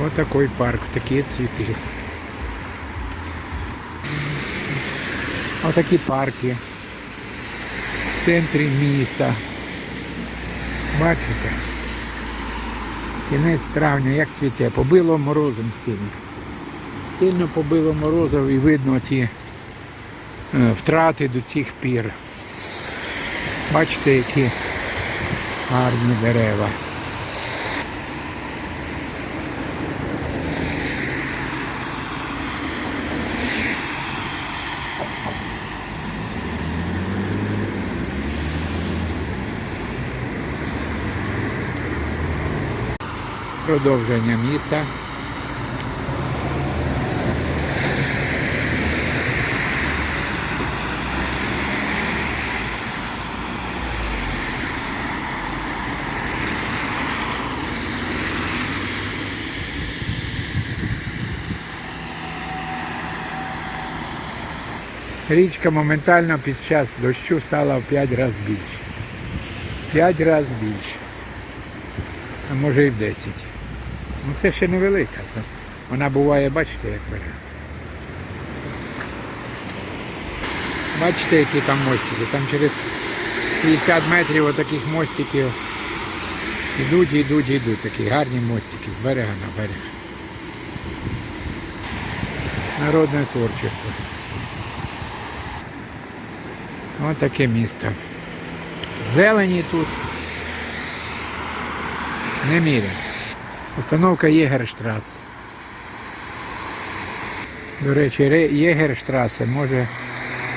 Вот такой парк, такие цветы. Вот такі парки в центрі міста. Бачите? Кінець травня, як цвіте, побило морозом сильно. Сильно побило морозом і видно ті е, втрати до цих пір. Бачите, які гарні дерева. Продовження міста. Річка моментально під час дощу стала в 5 разів більше. 5 разів більше. А може і в 10. Ну це ще невелика. Вона буває, бачите, як бере. Бачите, які там мостики. Там через 50 метрів отаких мостиків ідуть, ідуть, ідуть. Такі гарні мостики з берега на берег. Народне творчество. Ось таке місто. Зелені тут. Не міряно. Установка Єгерштраси. До речі, Ре- Єгерштрасе може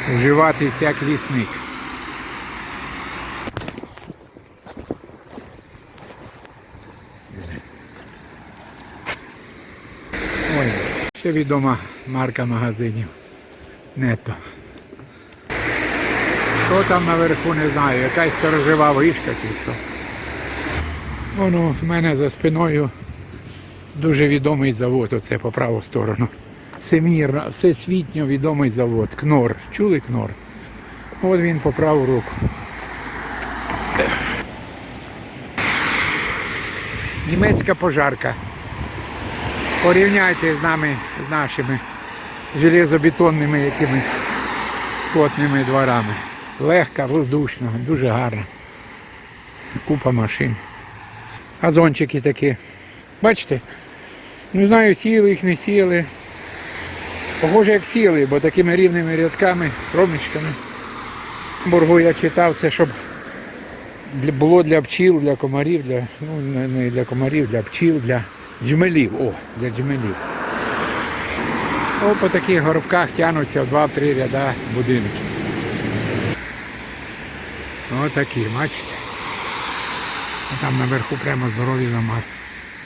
вживатися як лісник. Ой, ще відома марка магазинів. Нето. Що там наверху не знаю, якась сторожова вишка чи що. Воно в мене за спиною дуже відомий завод, оце по праву сторону. Всемірно, всесвітньо відомий завод. Кнор. Чули Кнор? От він по праву руку. Німецька пожарка. Порівняйте з нами, з нашими железобетонними якимись плотними дворами. Легка, воздушна, дуже гарна. Купа машин. Газончики такі. Бачите? Не знаю, сіяли їх, не сіяли. Похоже, як сіяли, бо такими рівними рядками, проміжками. Боргу я читав, це щоб було для пчіл, для комарів, для, ну не- для комарів, для пчіл, для джмелів. О, для джмелів. О, по таких горбках тягнуться в два-три ряда будинки. Ось такі, бачите. А там наверху прямо здорові дома.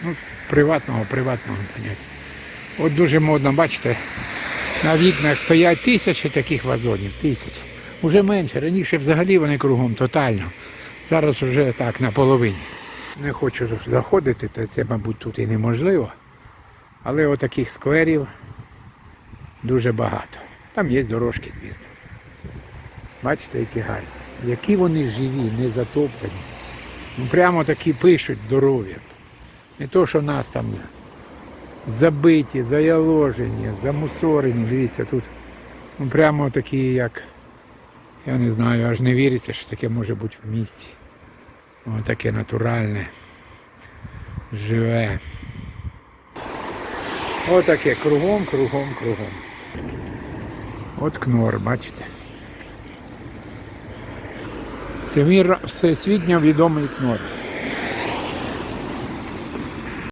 Ну, приватного, приватного поняття. От дуже модно, бачите, на вікнах стоять тисячі таких вазонів, тисячі. Уже менше. Раніше взагалі вони кругом тотально. Зараз вже так наполовині. Не хочу заходити, то це, мабуть, тут і неможливо. Але отаких скверів дуже багато. Там є дорожки, звісно. Бачите, які гарні. Які вони живі, не затоптані. Ну, прямо такі пишуть здоров'я. Не то, що нас там забиті, заяложені, замусорені. Дивіться, тут ну, прямо такі, як, я не знаю, аж не віриться, що таке може бути в місті. Воно таке натуральне, живе. Отаке кругом, кругом, кругом. От кнор, бачите. Всемір, всесвітньо відомий кнор.